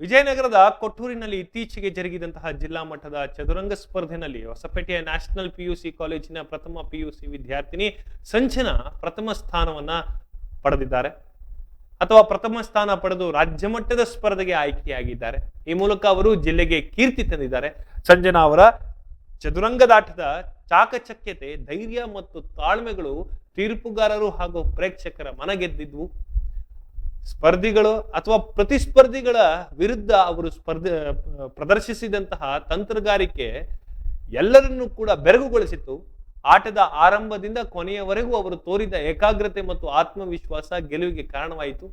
ವಿಜಯನಗರದ ಕೊಟ್ಟೂರಿನಲ್ಲಿ ಇತ್ತೀಚೆಗೆ ಜರುಗಿದಂತಹ ಜಿಲ್ಲಾ ಮಟ್ಟದ ಚದುರಂಗ ಸ್ಪರ್ಧೆನಲ್ಲಿ ಹೊಸಪೇಟೆಯ ನ್ಯಾಷನಲ್ ಪಿಯುಸಿ ಕಾಲೇಜಿನ ಪ್ರಥಮ ಪಿಯುಸಿ ವಿದ್ಯಾರ್ಥಿನಿ ಸಂಚನ ಪ್ರಥಮ ಸ್ಥಾನವನ್ನ ಪಡೆದಿದ್ದಾರೆ. ಅಥವಾ ಪ್ರಥಮ ಸ್ಥಾನ ಪಡೆದು ರಾಜ್ಯ ಮಟ್ಟದ ಸ್ಪರ್ಧೆಗೆ ಆಯ್ಕೆಯಾಗಿದ್ದಾರೆ. ಈ ಮೂಲಕ ಅವರು ಜಿಲ್ಲೆಗೆ ಕೀರ್ತಿ ತಂದಿದ್ದಾರೆ. ಸಂಜನಾ ಅವರ ಚದುರಂಗದಾಟದ ಚಾಕಚಕ್ಯತೆ, ಧೈರ್ಯ ಮತ್ತು ತಾಳ್ಮೆಗಳು ತೀರ್ಪುಗಾರರು ಹಾಗೂ ಪ್ರೇಕ್ಷಕರ ಮನಗೆದ್ದಿದ್ವು. ಸ್ಪರ್ಧಿಗಳು ಅಥವಾ ಪ್ರತಿಸ್ಪರ್ಧಿಗಳ ವಿರುದ್ಧ ಅವರು ಸ್ಪರ್ಧೆ, ಪ್ರದರ್ಶಿಸಿದಂತಹ ತಂತ್ರಗಾರಿಕೆ ಎಲ್ಲರನ್ನೂ ಕೂಡ ಬೆರಗುಗೊಳಿಸಿತ್ತು ಆಟದ ಆರಂಭದಿಂದ ಕೊನೆಯವರೆಗೂ ಅವರು ತೋರಿದ ಏಕಾಗ್ರತೆ ಮತ್ತು ಆತ್ಮವಿಶ್ವಾಸ ಗೆಲುವಿಗೆ ಕಾರಣವಾಯಿತು.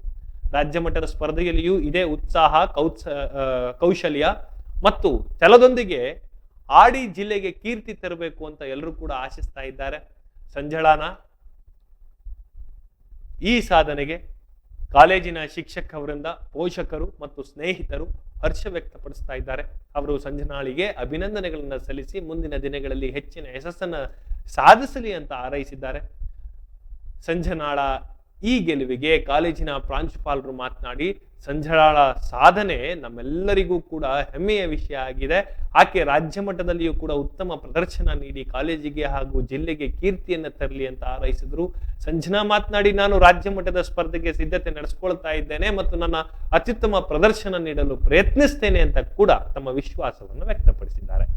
ರಾಜ್ಯ ಮಟ್ಟದ ಸ್ಪರ್ಧೆಯಲ್ಲಿಯೂ ಇದೇ ಉತ್ಸಾಹ, ಕೌತ್ಸ ಕೌಶಲ್ಯ ಮತ್ತು ಛಲದೊಂದಿಗೆ ಆಡಿ ಜಿಲ್ಲೆಗೆ ಕೀರ್ತಿ ತರಬೇಕು ಅಂತ ಎಲ್ಲರೂ ಕೂಡ ಆಶಿಸ್ತಾ ಇದ್ದಾರೆ. ಸಂಜಳಾನ, ಈ ಸಾಧನೆಗೆ ಕಾಲೇಜಿನ ಶಿಕ್ಷಕವರಿಂದ ಪೋಷಕರು ಮತ್ತು ಸ್ನೇಹಿತರು ಹರ್ಷ ವ್ಯಕ್ತಪಡಿಸ್ತಾ ಇದ್ದಾರೆ. ಅವರು ಸಂಜನಾಳಿಗೆ ಅಭಿನಂದನೆಗಳನ್ನು ಸಲ್ಲಿಸಿ ಮುಂದಿನ ದಿನಗಳಲ್ಲಿ ಹೆಚ್ಚಿನ ಯಶಸ್ಸನ್ನು ಸಾಧಿಸಲಿ ಅಂತ ಹಾರೈಸಿದ್ದಾರೆ. ಸಂಜನಾಳ ಈ ಗೆಲುವಿಗೆ ಕಾಲೇಜಿನ ಪ್ರಾಂಶುಪಾಲರು ಮಾತನಾಡಿ, ಸಂಜಳಾಳ ಸಾಧನೆ ನಮ್ಮೆಲ್ಲರಿಗೂ ಕೂಡ ಹೆಮ್ಮೆಯ ವಿಷಯ ಆಗಿದೆ. ಆಕೆ ರಾಜ್ಯ ಮಟ್ಟದಲ್ಲಿಯೂ ಕೂಡ ಉತ್ತಮ ಪ್ರದರ್ಶನ ನೀಡಿ, ಕಾಲೇಜಿಗೆ ಹಾಗೂ ಜಿಲ್ಲೆಗೆ ಕೀರ್ತಿಯನ್ನು ತರಲಿ ಅಂತ ಆರೈಸಿದರು ಸಂಜನಾ ಮಾತನಾಡಿ, ನಾನು ರಾಜ್ಯ ಮಟ್ಟದ ಸ್ಪರ್ಧೆಗೆ ಸಿದ್ಧತೆ ನಡೆಸ್ಕೊಳ್ತಾ ಇದ್ದೇನೆ ಮತ್ತು ನನ್ನ ಅತ್ಯುತ್ತಮ ಪ್ರದರ್ಶನ ನೀಡಲು ಪ್ರಯತ್ನಿಸ್ತೇನೆ ಅಂತ ಕೂಡ ತಮ್ಮ ವಿಶ್ವಾಸವನ್ನು ವ್ಯಕ್ತಪಡಿಸಿದ್ದಾರೆ.